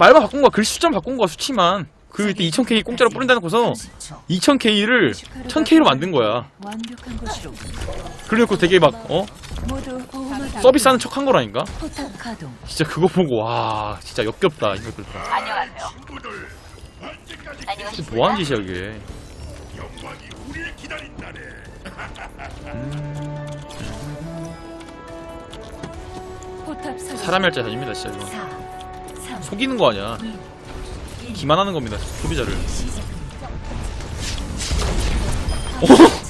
말만 바꾼 거야 글씨 숫자 바꾼 거야 수치만 그 그때 2000K 공짜로 뿌린다는 거서 2000K를 1000K로 만든 거야 완벽한 그래놓고 되게 막 어? 모두 보호막을 서비스하는 척 한 거라니까 포탑 가동. 진짜 그거 보고 와 진짜 역겹다 이것들 안녕하세요. 안녕하십니까? 뭐하는 짓이야 이게 포탑 설치. 사람이 할줄 아닙니다 진짜 이거 4, 3, 속이는 거 아니야 기만하는 겁니다 소비자를 어?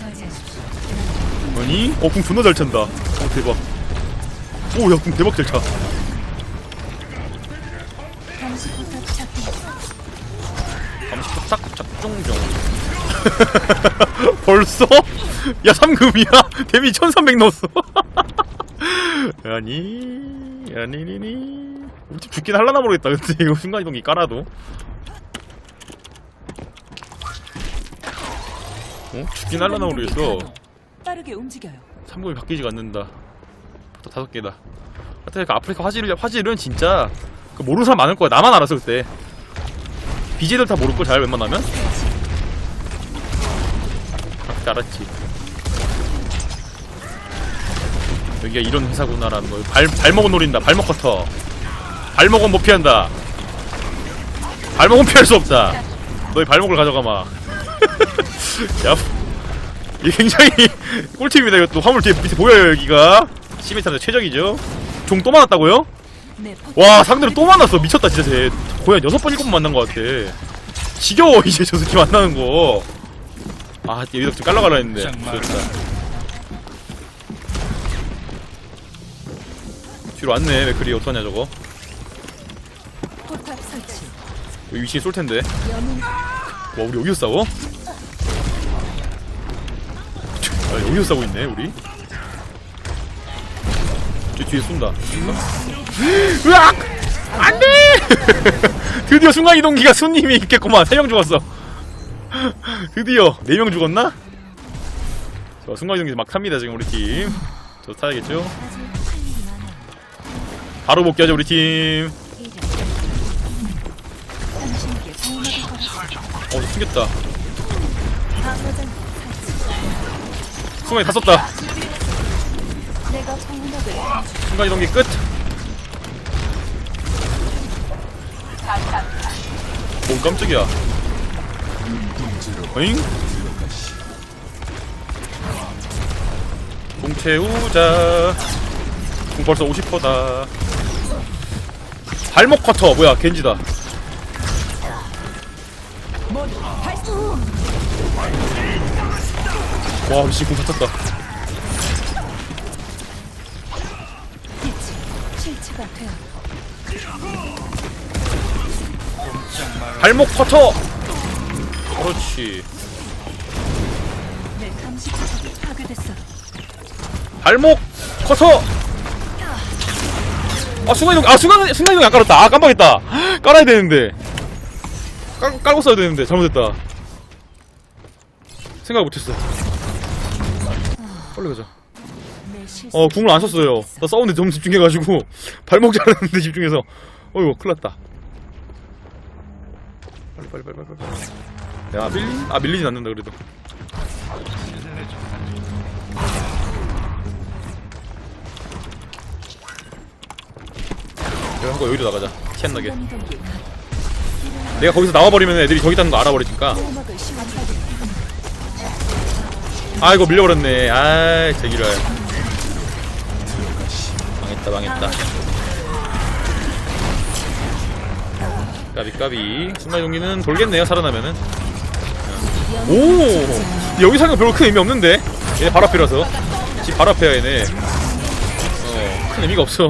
아니? 어, 궁 존나 잘 찬다. 어, 대박. 오, 야, 궁 대박 잘 차. 감시 포탑 작동. 잠시 딱 작종종. 벌써? 야, 3금이야? 데미 1300 넣었어. 아니, 아니니니. 우리 집 죽긴 할라나 모르겠다. 근데 이거 순간이동기 깔아도. 어? 죽긴 할라나 모르겠어. 빠르게 움직여요. 3금이 바뀌지가 않는다. 또 다섯 개다. 하여튼 그 아프리카 화질, 화질은 진짜 그 모르는 사람 많을 거야. 나만 알았어 그때. BJ들 다 모를 걸 잘 웬만하면. 아, 그때 알았지. 여기가 이런 회사구나라는 거. 발 발목은 노린다. 발목 커터. 발목은 못 피한다. 발목은 피할 수 없다. 너의 발목을 가져가 마. 야, 이게 굉장히 꿀팁입니다. 이것도 화물 뒤에 밑에 보여요 여기가. 시메타는 최적이죠. 종 또 만났다고요? 네, 포탑 와 상대로 또 만났어 미쳤다 진짜 쟤 거의 한 여섯 번 일곱 번 만난 것 같아 지겨워 이제 저 새끼 만나는 거 아 여기다 좀 깔라가라 했는데 그렇다 뒤로 왔네 맥클이 어떠냐 저거 포탑 설치. 위치에 쏠 텐데 와 우리 여기서 싸워? 아 여기서 싸우고 있네 우리 저 뒤에 쏜다 으악! 안돼! 드디어 순간 이동기가 손님이 있겠구만 3명 죽었어 드디어 4명 죽었나? 자 순간 이동기 막 탑니다 지금 우리 타야겠죠? 할 일이 많아. 바로 복귀하자 우리 팀 어. 어, 숨겼다. 순간이 다 썼다. 순간 이동기 끝. 오 깜짝이야. 어잉? 공 채우자. 공 벌써 50%다. 발목 커터 뭐야 겐지다. 와 미친 공 다쳤다. 발목 커터. 그렇지. 내 감시 포탑이 파괴됐어. 발목 커서 아 순간 이동 아 순간 순간 이동 안 깔았다 아 깜빡했다 깔아야 되는데 깔, 깔고 써야 되는데 잘못했다 생각 못했어 빨리 가자. 어 궁을 안 썼어요. 나 싸우는데 너무 집중해가지고 발목 잘랐는데 집중해서. 어이구 큰일 났다. 빨리 빨리 빨리 빨리 빨리. 야 밀리 아 밀리진 않는다 그래도. 내가 한거 여기로 나가자. 티 안 나게. 순간이동기 가동. 내가 거기서 나와버리면 애들이 저기 있다는 거 알아버리니까. 아이고 밀려버렸네. 아이 제기를 망했다 망했다. 까비 까비. 순간이동기는 돌겠네요 살아나면은. 오! 여기 사는 거 별로 큰 의미 없는데? 얘네 바로 앞이라서. 집 바로 앞이야 얘네. 어 큰 의미가 없어.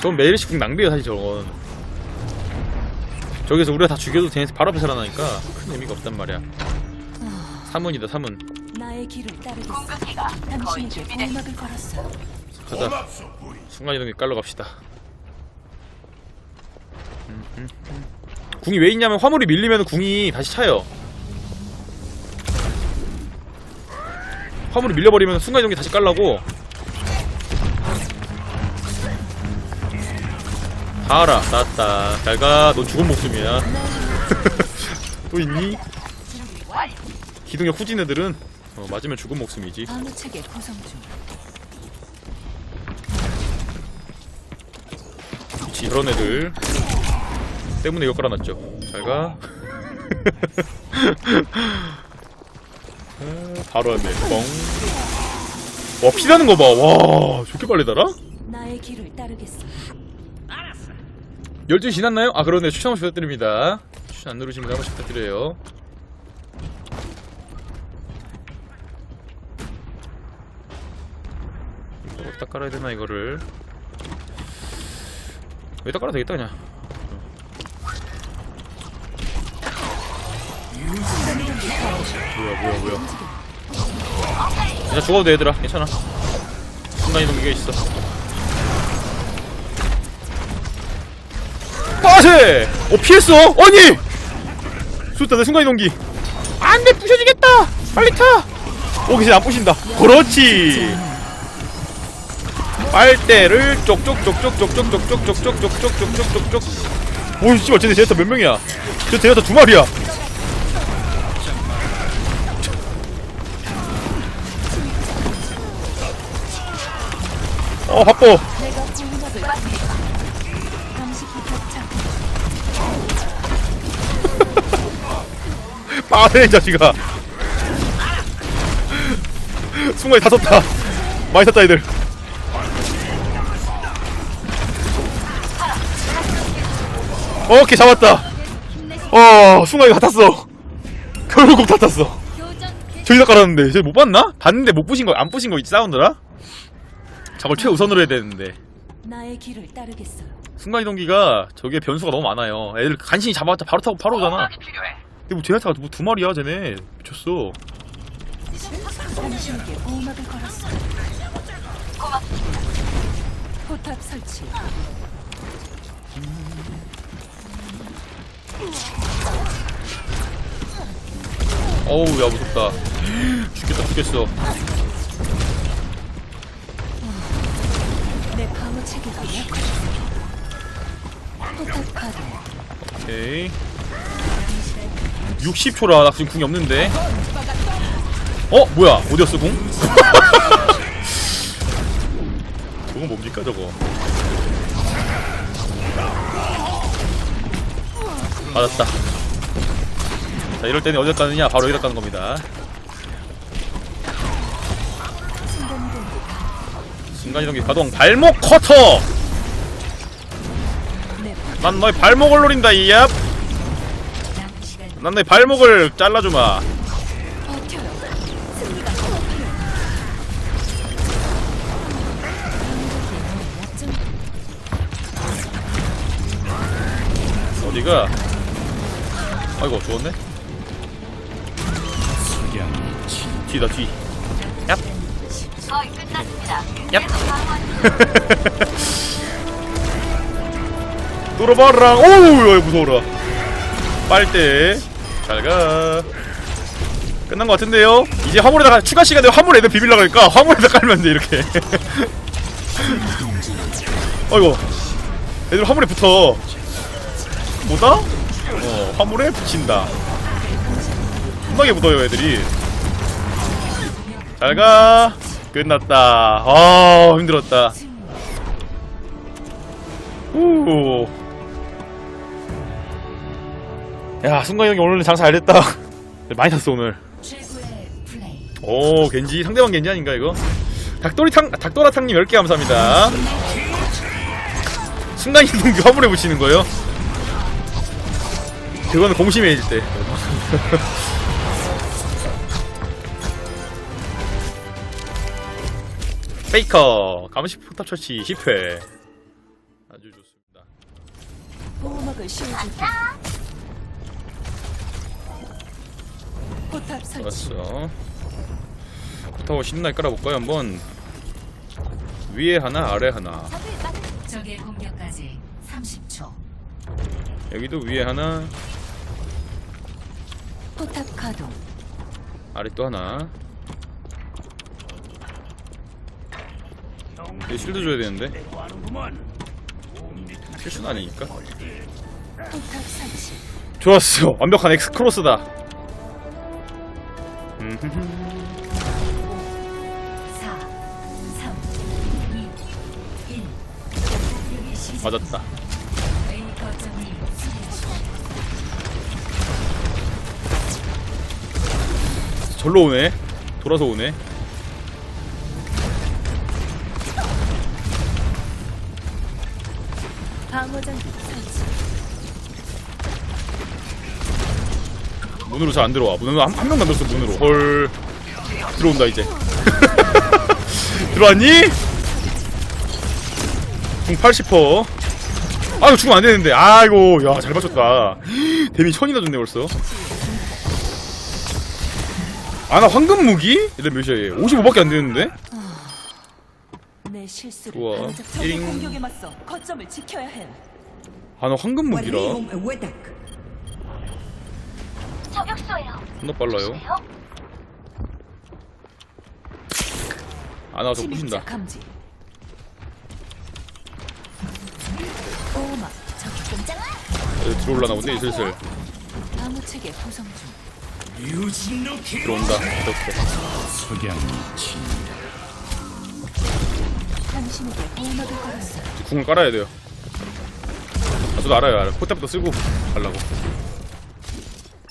저건 매일씩 낭비야 사실 저건. 저기서 우리가 다 죽여도 쟤네 바로 앞에 살아나니까 큰 의미가 없단 말이야 사문이다 사문. 나의 길을 따르겠어. 당신에게 보호막을 걸었어. 가자. 순간이동기 깔러 갑시다. 궁이 왜 있냐면 화물이 밀리면 궁이 다시 차요. 화물이 밀려버리면 순간이동기 다시 깔라고. 다 알아 땄다 잘가. 너 죽은 목숨이야. 또 있니? 기동력 후진 애들은 어, 맞으면 죽은 목숨이지. 방어책에 구성 중. 그치, 이런 애들 때문에 이거 깔아놨죠. 잘 가. 바로 하네. 뻥. 와, 피나는 거 봐. 와, 좋게 빨리 달아? 나의 길을 따르겠어. 12시 지났나요? 아, 그러네. 추천 한번 부탁드립니다. 추천 안 누르시면 한번 부탁드려요. 여기다 깔아야 되나 이거를 여기다 깔아도 되겠다 그냥 뭐야 뭐야 뭐야 그냥 죽어도 돼 얘들아 괜찮아 순간이동기가 있어 아, 빠세! 어 피했어! 아니! 쏟다 내 순간이동기 안돼 부셔지겠다! 빨리 타! 오 기세 안 부신다 그렇지 빨대를 쪽쪽쪽쪽쪽쪽쪽쪽쪽쪽쪽쪽쪽쪽쪽쪽 오이 씨발 쟤네 데이터 몇 명이야? 쟤 데이터 두 마리야. 어 확보 빠르네 이 자식아. 순간에 다 썼다. 많이 샀다 이들. 오케이 잡았다. 어 순간에 다 탔어. 결국 다 탔어. 저기다 깔았는데. 쟤못 봤나? 봤는데 못 부신 거안 부신 거 있지 사운드라? 저걸 최우선으로 해야 되는데. 나의 길을 따르겠어요. 순간이동기가 저게 변수가 너무 많아요. 애들 간신히 잡아봤자 바로 타고 바로 오잖아. 근데 뭐 제나타가 뭐두 마리야 쟤네. 미쳤어. 당신에게 보호막을 걸었어. 포탑 설치. 어우 야 무섭다 죽겠다 죽겠어 내 방어 체계가 약화됐어. 포탑 가동. 오케이 60초라 나 지금 궁이 없는데 어? 뭐야 어디였어 궁? 저건 뭡니까 저거 맞았다. 자 이럴 때는 어디다 가느냐? 바로 여기다 가는 겁니다. 순간이동기 가동. 발목 커터! 내난 너의 발목을 노린다 이얍! 난 너의 발목을 잘라주마. 어디가 아이고 죽었네. 뒤다 뒤. 얍. 얍. 뚫어봐라. 오우 야, 무서워라. 빨대. 잘가. 끝난 것 같은데요? 이제 화물에다가 추가 시간에 화물 애들 비빌라 그러니까? 화물에다 깔면 돼 이렇게. 어이구 애들 화물에 붙어. 뭐다? 어 화물에 붙인다. 겁나게 묻어요 애들이. 잘가. 끝났다. 아 힘들었다. 후. 야 순간 형이 오늘 장사 잘 됐다. 많이 탔어 오늘. 오 겐지. 상대방 겐지 아닌가 이거? 닭도리탕 닭도라탕님 10개 감사합니다. 순간이동기 화물에 붙이는 거예요 그거는 공심해 질 때. 페이커 감시 포탑 처치 10회 아주 좋습니다. 보호막을 씌워줄게. 포탑 설치. 좋았어. 포탑을 신나게 깔아볼까요 한번? 위에 하나 아래 하나. 적의 공격까지 30초. 여기도 위에 하나 포탑 가동. 아래 또 하나 여기 실드 줘야 되는데 실수는 아니니까 포탑 설치. 좋았어 완벽한 엑스 크로스다 음흠흠. 4, 3, 2, 1. 공격이 시작. 맞았다 A 거점을 수비하십시오. 절로 오네. 돌아서 오네. 문으로 잘 안 들어와. 문으로 한, 한 명만 들었어 문으로. 헐. 들어온다 이제. 들어왔니? 공 80퍼. 아이고 죽으면 안 되는데. 아이고 야 잘 맞췄다. 데미 천이나 줬네 벌써 아나 황금 무기? 얘들 몇이야 얘 55밖에 안 되는데? 내 실수를 좋아 반드시 적의 1인 공격에 맞서 거점을 지켜야 해. 아나 황금 무기라 وليهم قوتك. 저격수예요. 존나 빨라요 아나 저 부신다 침입자 감지. 보호막 적공장. 여기 들어올라나 본데 슬슬 방어 체계 구성 중. 들어온다 이렇게 당신에게 보호막을 걸었어요. 궁을 깔아야 돼요. 아, 저도 알아요, 알아요. 포탑부터 쓰고 가려고.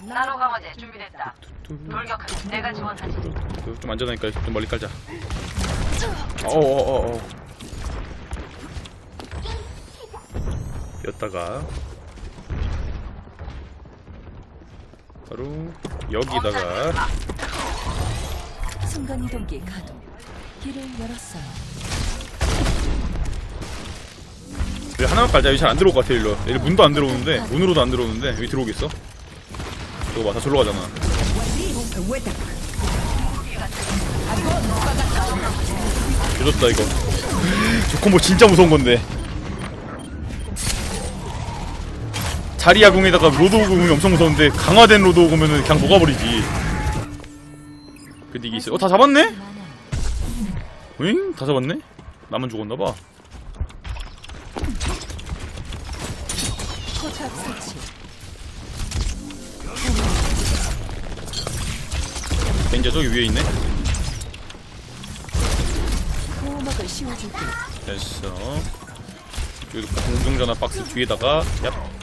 나노 강화제 준비됐다. 돌격하면 내가 지원하지. 좀 안전하니까 좀 멀리 깔자. 어어어어. 였다가 바로 여기다가. 순간 이동기 가동. 길을 열었어요. 여기 하나만 깔자. 여기 잘 안 들어올 것 같아 일로. 여기 문도 안 들어오는데 문으로도 안 들어오는데. 여기 들어오겠어? 이거 봐다 절로 가잖아. 늦었다 이거. 저 콤보 진짜 무서운 건데. 자리야 궁에다가 로드 궁이 엄청 무서운데 강화된 로드 오면은 그냥 녹아버리지. 근데 이게 있어. 어다 잡았네? 응? 다 잡았네? 나만 죽었나봐. 벤자 저기 위에 있네. 됐어. 여기 공중전화 박스 뒤에다가 얍.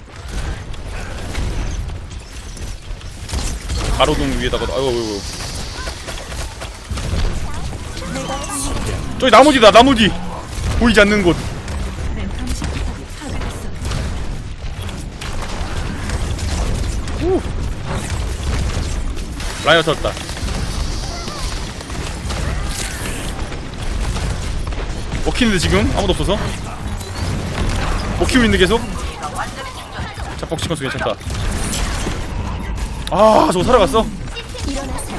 가로등 위에다가 아이고 아이고. 저기 나무지다 나무지. 보이지 않는 곳. 라이어 쳤다. 먹히는데 지금 아무도 없어서. 먹히고 있는데 계속. 자 벅치건수 괜찮다. 아 저거 살아갔어? 일어나세요.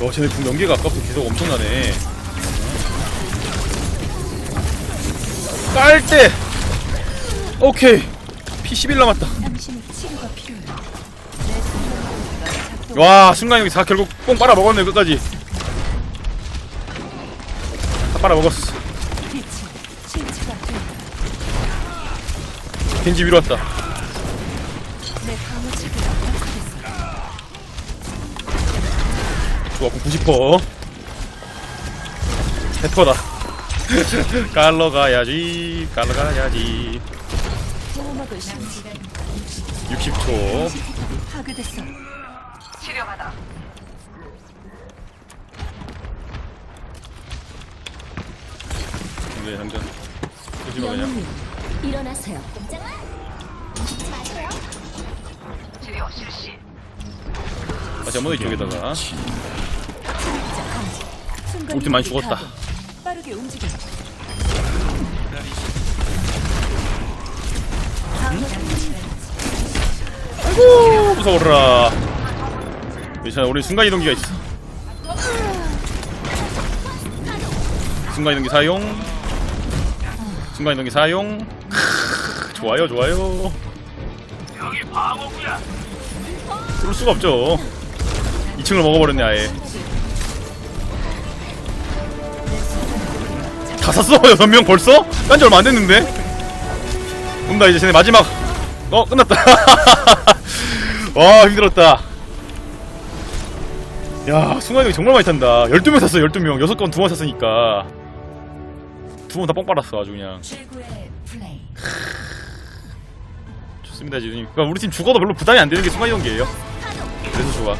와 쟤네 궁 연계가 아까부터 계속 엄청나네. 깔 때! 오케이. P11 남았다 와 순간이동기 다 결국 뽕 빨아 먹었네 끝까지 다 실체가 된다. 겐지 위로 왔다. 좋아 90퍼 해퍼다 깔러 가야지 깔러 가야지 보호막을 씌워줄게. 60초 파괴됐어. 치료받아. 네 한잔 조심하 그냥 영웅님, 일어나세요. 다시 한번 이쪽에다가 순간 우리 팀 많이 죽었다. 빠르게 움직여. 아이고 무서워라 괜찮아 우리 순간이동기가 있어. 순간이동기 사용. 순간이동기 사용. 좋아요 좋아요. 그럴 수가 없죠. 2층을 먹어버렸네 아예. 다 샀어? 6명 벌써? 딴지 얼마 안 됐는데? 온다 이제 쟤네 마지막. 어 끝났다. 와 힘들었다 야 순간이동이 정말 많이 탄다. 12명 샀어 12명. 6건 2번 샀으니까. 두 번 다 뻥 빨았어 아주 그냥. 좋습니다 지금 그러니까 우리 팀 죽어도 별로 부담이 안 되는 게 순간 이동기예요. 그래서 좋아.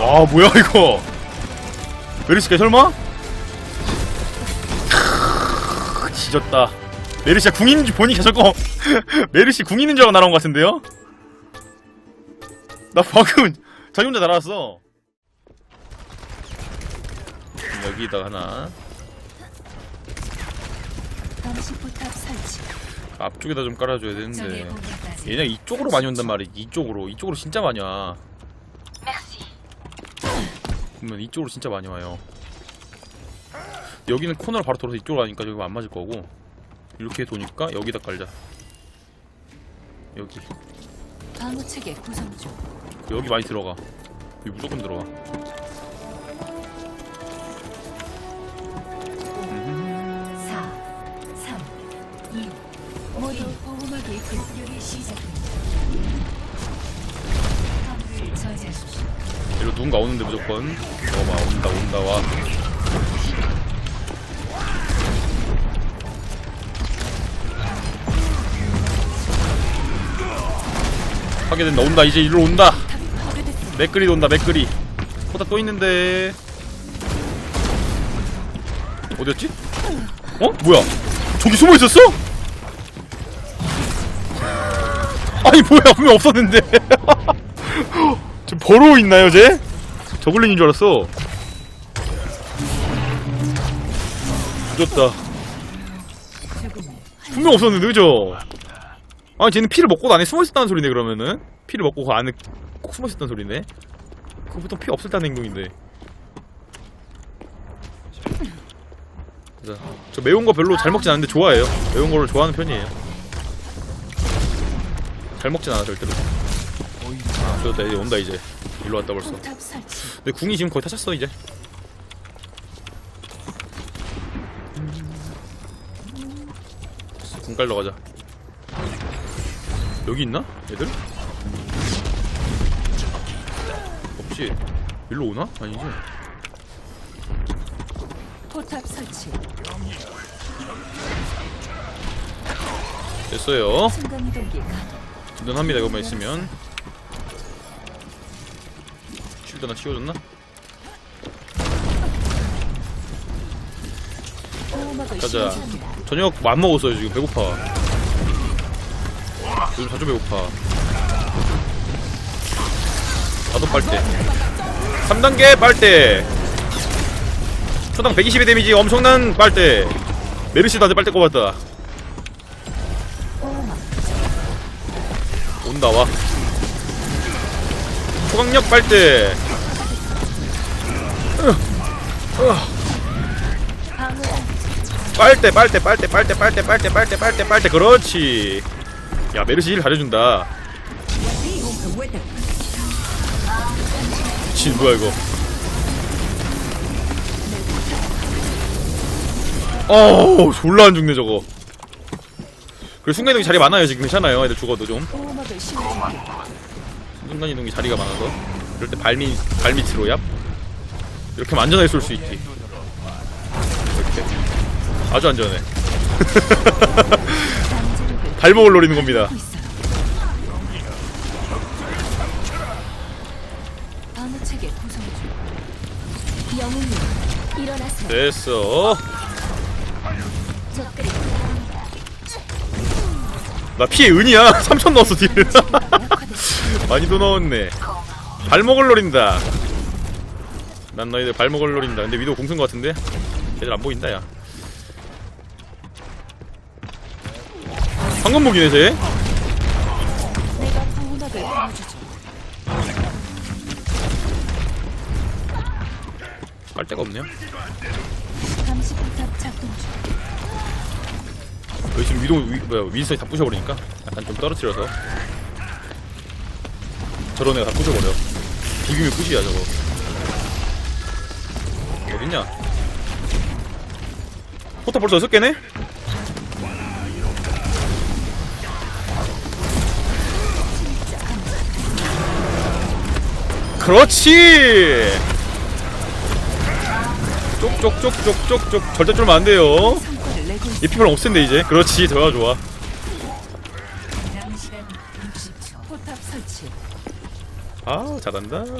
와 뭐야 이거? 메르시카 설마? 크으, 지졌다. 메르시아 궁인지 보니까 저거 메르시 궁 있는 줄 알고 날아온 것 같은데요? 나 방금 자기 혼자 날아왔어 여기다가 하나 감시 포탑 설치. 앞쪽에다 좀 깔아줘야 적의 되는데 공격까지. 얘네 이쪽으로 많이 온단 말이야 이쪽으로 이쪽으로 진짜 많이 와. 보면 이쪽으로 진짜 많이 와요 여기는 코너를 바로 돌아서 이쪽으로 가니까 여기 안 맞을 거고 이렇게 도니까 여기다 깔자 여기 방어 체계 구성 중. 여기 많이 들어가 여기 무조건 들어가 4, 3, 2. 모두 보호막이 급격히 시작됩니다. 화물을 저지하십시오. 이리로 누군가 오는데 무조건 어마 온다 온다 와 하게 된다 온다 이제 이리로 온다 맥그리 온다 맥그리 포탑 또 있는데 어디였지? 어? 뭐야 저기 숨어 있었어? 아니 뭐야 분명 없었는데 저 버러우 있나요, 쟤? 저글링인 줄 알았어. 늦었다. 분명 없었는데, 그죠? 아니, 쟤는 피를 먹고 안에 숨어 있었다는 소리네, 그러면은. 피를 먹고 그 안에 꼭 숨어 있었다는 소리네. 그거 보통 피 없을 때는 행동인데. 자, 저 매운 거 별로 잘 먹진 않는데 좋아해요. 매운 거를 좋아하는 편이에요. 잘 먹진 않아, 절대로. 아, 좋다 이제 온다 이제 일로 왔다 벌써 포탑 설치. 근데 궁이 지금 거의 다 찼어 이제 궁 깔러 가자 여기 있나? 얘들? 없지 일로 오나? 아니지 포탑 설치. 됐어요 순간 이동기 가동. 든든합니다 이것만 있으면 쉴드 하나 치워줬나? 보호막을 가자. 저녁 안 먹었어요 지금 배고파 요즘 자주 배고파 나도 빨대. 3단계 빨대. 초당 120의 데미지 엄청난 빨대. 메르시 나한테 빨대 꼽았다. 온다 와. 초강력 빨대 빨대 빨대 빨대 빨대 빨대 빨대 빨대 빨대 빨대. 그렇지. 야 메르시 일 잘해준다 미친 뭐야 이거. 어우 졸라 안 죽네 저거. 그래 순간이동이 자리 많아요 지금. 괜찮아요 애들 죽어도 좀. 순간이동이 자리가 많아서. 이럴 때 발밑 발밑으로 얍. 이렇게 안전하게 쏠 수 있지. 이렇게. 아주 안전해. 발목을 노리는 겁니다 됐어. 나 피해 은이야. 3천 넣었어 딜. 많이도 넣었네. 발목을 노린다. 난 너희들 발목을 노린다. 근데 위도 공쓴 거 같은데? 걔들 안 보인다 야. 황금 무기네 쟤 없네요? 감시 포탑 작동 중. 여기 지금 위도 위, 뭐야 윈스턴이 다 부셔버리니까 약간 좀 떨어뜨려서. 저런 애가 다 부셔버려. 비비면 끝이야 저거. 어딨냐? 포터 벌써 여섯 개네? 그렇지 쪽쪽쪽쪽쪽쪽 절대 쫄면 안 돼요. 이 피부랑 없앤데 이제 그렇지 좋아 좋아 남은 시간 60초. 포탑 설치. 아 잘한다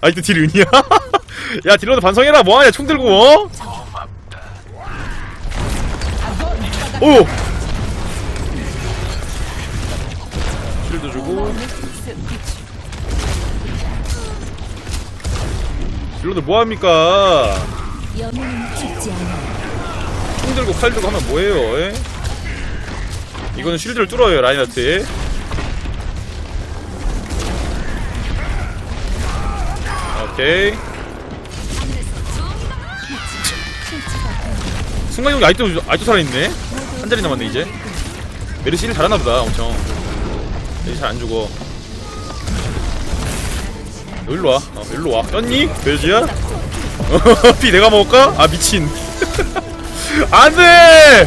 아이또 딜 은이야 야 딜러도 반성해라 뭐하냐 총 들고 어? 오 쉴드 주고 딜러들 뭐합니까. 총 들고 칼 들고 하면 뭐해요 에? 이거는 쉴드를 뚫어요 라인하트에 오케이. 순간이동이 아직도 아직도 살아있네? 한 자리 남았네 이제. 메르시 일 잘하나보다 엄청. 메르시 잘안 죽어 너 일로 와 어, 일로 와 꼈니? 돼지야? 피 내가 먹을까? 아 미친 안 돼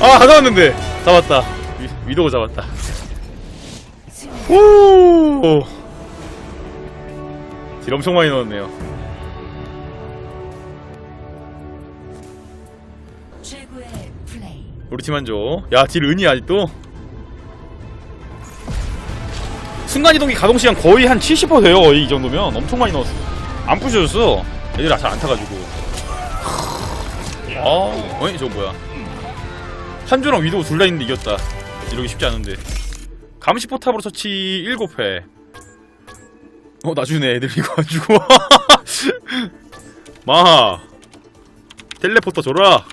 아 잡았는데 잡았다 위, 위도우 잡았다 오. 딜 엄청 많이 넣었네요. 우리 팀 한조 야 딜 은이 아직도 순간이동기 가동시간 거의 한 70% 돼요. 이 정도면. 엄청 많이 넣었어 안 부셔졌어. 애들 잘안 타가지고. 아 어이 저거 뭐야. 한조랑 위도우 둘 다 있는데 이겼다. 이러기 쉽지 않은데. 감시 포탑으로 처치 7회. 어 나중에 애들 이거 가지고 마. 텔레포터 줘라.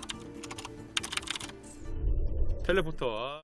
텔레포터. 아.